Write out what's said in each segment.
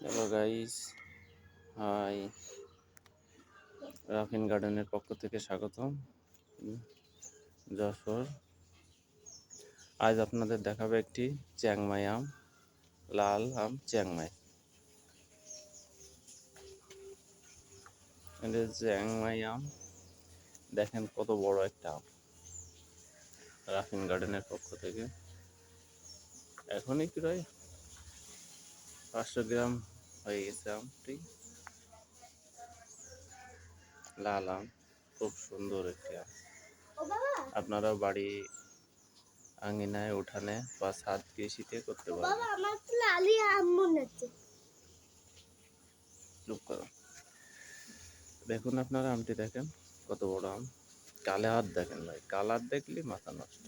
Hello guys hi রাফিন গার্ডেনের পক্ষ থেকে স্বাগতম। যশোর। আজ আপনাদের দেখাবো একটি চ্যাংমাই আম, লাল আম চ্যাংমাই। চ্যাংমাই আম। দেখেন কত বড় একটা আম। রাফিন গার্ডেনের পক্ষ থেকে। এখনই প্রায় পাঁচশো গ্রাম হয়ে গেছে আমটি। লাল আম খুব সুন্দর একটি আম। আপনারা বাড়ি আঙিনায় উঠানে বা ছাদ কৃষিতে করতে চুপ করো। দেখুন আপনারা আমটি দেখেন কত বড় আম। কালার দেখেন ভাই কালার দেখলে মাথা নষ্ট।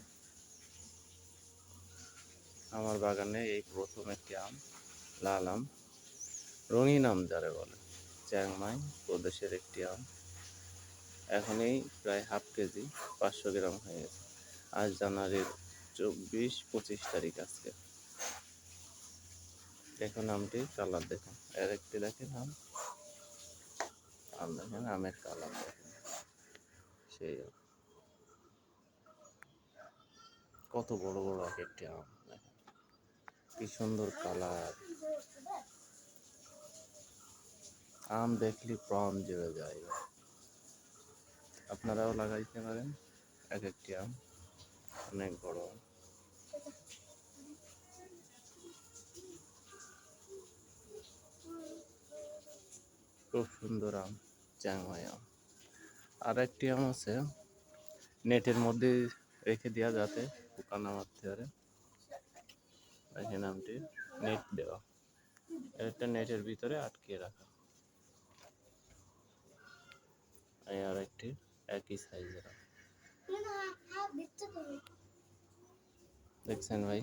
আমার বাগানে এই প্রথম একটি আম। লাল আম রঙিন আম যারা বলে। চ্যাংমাই প্রদেশের একটি আম। এখনই প্রায় হাফ কেজি পাঁচশো গ্রাম হয়ে গেছে। আজ জানুয়ারির চব্বিশ পঁচিশ তারিখ আজকে। দেখুন আমটি কালার দেখুন। এর একটি দেখেন আম। আম দেখেন, আমের কালার দেখেন। সেই কত বড় বড় এক একটি আম দেখেন। কি সুন্দর কালার। আম দেখলে প্রাণ জুড়ে যায়। আপনারাও লাগাইতে পারেন। এক একটি আম। অনেক বড়। খুব সুন্দর আম, চ্যাংমাই আম। আর একটি আম আছে। নেটের মধ্যে রেখে দেওয়া যাতে পোকা না মারতে পারে। দেখেন আমটি নেট দেওয়া। একটা নেটের ভিতরে আটকিয়ে রাখা। এই আর একটি একই সাইজের। দেখছেন ভাই